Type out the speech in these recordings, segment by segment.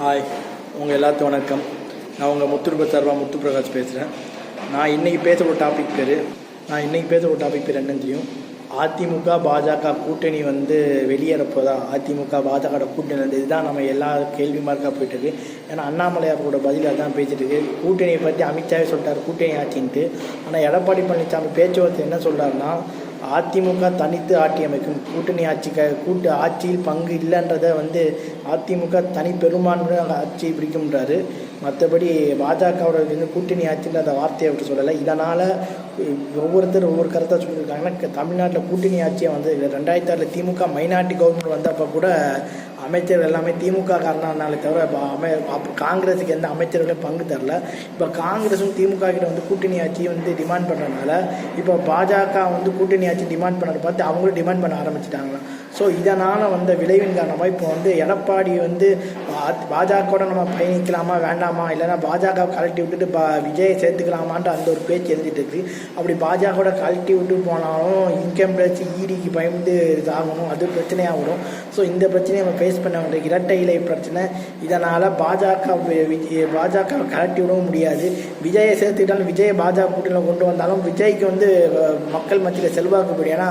Hi உங்கள் எல்லாத்துக்கும் வணக்கம். நான் உங்கள் முத்துருப சர்வா முத்து பிரகாஷ் பேசுகிறேன் நான் இன்றைக்கி பேச ஒரு டாபிக் பேர் நான் இன்றைக்கி பேச ஒரு டாபிக் பேர் என்னன்னு தெரியும் அதிமுக பாஜக கூட்டணி வந்து வெளியேறப்போதா? அதிமுக பாஜக கூட்டணி வந்து இதுதான் நம்ம எல்லா கேள்வி மார்க்காக போயிட்டுருக்கு. ஏன்னா ஏன்னா அண்ணாமலையாரோட பதில் அதான் பேசிட்டு இருக்கு. கூட்டணியை பற்றி அமித்ஷாவே சொல்லிட்டார் கூட்டணி ஆட்சின்ட்டு. ஆனால் எடப்பாடி பழனிசாமி பேச்சுவார்த்தை என்ன சொல்கிறாருன்னா அதிமுக தனித்து ஆட்சி அமைக்கும். கூட்டணி ஆட்சி க கூட்டு ஆட்சியில் பங்கு இல்லைன்றதை வந்து அதிமுக தனி பெரும்பான்மை ஆட்சி பிடிக்கும்ன்றாரு மற்றபடி பாஜகவோட வந்து கூட்டணி ஆட்சின்ற அந்த வார்த்தையை விட்டு சொல்லலை. இதனால் ஒவ்வொருத்தர் ஒவ்வொரு கருத்தை சொல்லியிருக்காங்கன்னா தமிழ்நாட்டில் கூட்டணி ஆட்சியை வந்து ரெண்டாயிரத்தி ஆறில் திமுக மைனாரிட்டி கவர்மெண்ட் வந்தப்போ கூட அமைச்சர் எல்லாமே திமுக காரணம்னாலே தவிர இப்போ அமை அப்போ காங்கிரஸுக்கு எந்த அமைச்சர்களும் பங்கு தரல. இப்போ காங்கிரஸும் திமுக கிட்ட வந்து கூட்டணி ஆட்சி வந்து டிமாண்ட் பண்ணுறதுனால இப்போ பாஜக வந்து கூட்டணி ஆட்சி டிமாண்ட் பண்ணதை பார்த்து அவங்களும் டிமாண்ட் பண்ண ஆரம்பிச்சிட்டாங்களாம் ஸோ இதனால் வந்த விளைவின் காரணமாக இப்போ வந்து எடப்பாடி வந்து பாஜகவோட நம்ம பயணிக்கலாமா வேண்டாமா? இல்லைன்னா பாஜக கழட்டி விட்டுட்டு பா விஜயை சேர்த்துக்கலாமான்ற அந்த ஒரு பேச்சு எழுதிட்டு இருக்கு. அப்படி பாஜகவோட கழட்டி விட்டு போனாலும் இன்கம் பிரச்சு ஈடிக்கு பயந்து இதாகணும். அது பிரச்சனையாகணும் ஸோ இந்த பிரச்சனையை நம்ம ஃபேஸ் பண்ண வேண்டிய இரட்டை இலை பிரச்சனை. இதனால் பாஜக விஜய் பாஜக கழட்டி விடவும் முடியாது. விஜயை சேர்த்துக்கிட்டாலும் விஜயை பாஜக கூட்டணியில் கொண்டு வந்தாலும் விஜய்க்கு வந்து மக்கள் மத்தியில் செல்வாக்கு ஏன்னா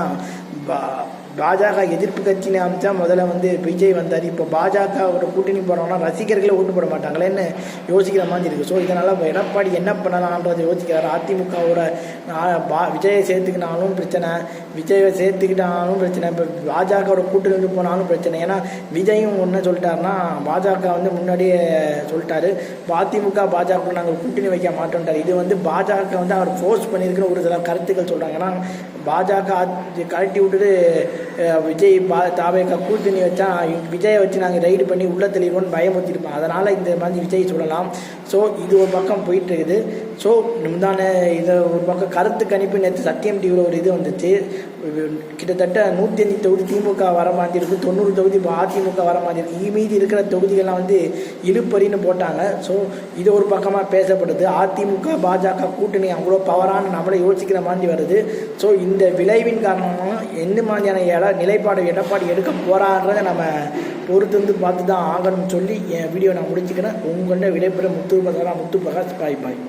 பாஜக எதிர்ப்பு கட்சின்னு அமைச்சா முதல்ல வந்து விஜய் வந்தார். இப்போ பாஜகவோட கூட்டணி போகிறவங்கன்னா ரசிகர்களே ஓட்டு போட மாட்டாங்களேன்னு யோசிக்கிற மாதிரி இருக்குது ஸோ இதனால் இப்போ எடப்பாடி என்ன பண்ணலான்றதை யோசிக்கிறார். அதிமுகவோட நான் பா விஜயை சேர்த்துக்கினாலும் பிரச்சனை விஜயை சேர்த்துக்கிட்டாலும் பிரச்சனை. இப்போ பாஜகவோட கூட்டணி போனாலும் பிரச்சனை. ஏன்னா விஜயும் ஒன்று சொல்லிட்டாருன்னா பாஜக வந்து முன்னாடியே சொல்லிட்டாரு. அதிமுக பாஜக நாங்கள் கூட்டணி வைக்க மாட்டோம்ட்டார் இது வந்து பாஜக வந்து அவர் ஃபோர்ஸ் பண்ணியிருக்கிற ஒரு சில கருத்துக்கள் சொல்கிறாங்க ஏன்னா பாஜக கழட்டி விட்டுட்டு விஜய் பா தாவேக்கா கூட்டணி வச்சா விஜயை வச்சு நாங்கள் ரைடு பண்ணி உள்ள தெளிவோன்னு பயமுறுத்திருப்போம். அதனால் இந்த மாதிரி விஜய் சொல்லலாம். ஸோ இது ஒரு பக்கம் போயிட்டு இருக்குது ஸோ முந்தான இதை ஒரு பக்கம் கருத்து கணிப்பு நேற்று சத்தியம் டிவியில் ஒரு இது வந்துச்சு. கிட்டத்தட்ட நூற்றி அஞ்சு தொகுதி திமுக வர மாதிரி இருக்குது தொண்ணூறு தொகுதி இப்போ அதிமுக வர மாதிரி இருக்குது மீதி இருக்கிற தொகுதிகள்லாம் வந்து இழுப்பறின்னு போட்டாங்க. ஸோ இது ஒரு பக்கமாக பேசப்படுது. அதிமுக பாஜக கூட்டணி அவ்வளோ பவரான நம்மளை யோசிக்கிற மாதிரி வருது. ஸோ இந்த விளைவின் காரணமாக என்ன மாதிரியான இட நிலைப்பாடு எடப்பாடி எடுக்க போகிறான்றதை நம்ம பொறுத்து வந்து பார்த்து தான் ஆகணும்னு சொல்லி என் வீடியோ நான் முடிச்சுக்கிறேன். உங்கள்கிட்ட விடைபெற முத்து பகரா முத்து பிரகாஷ் பாய் பாய்.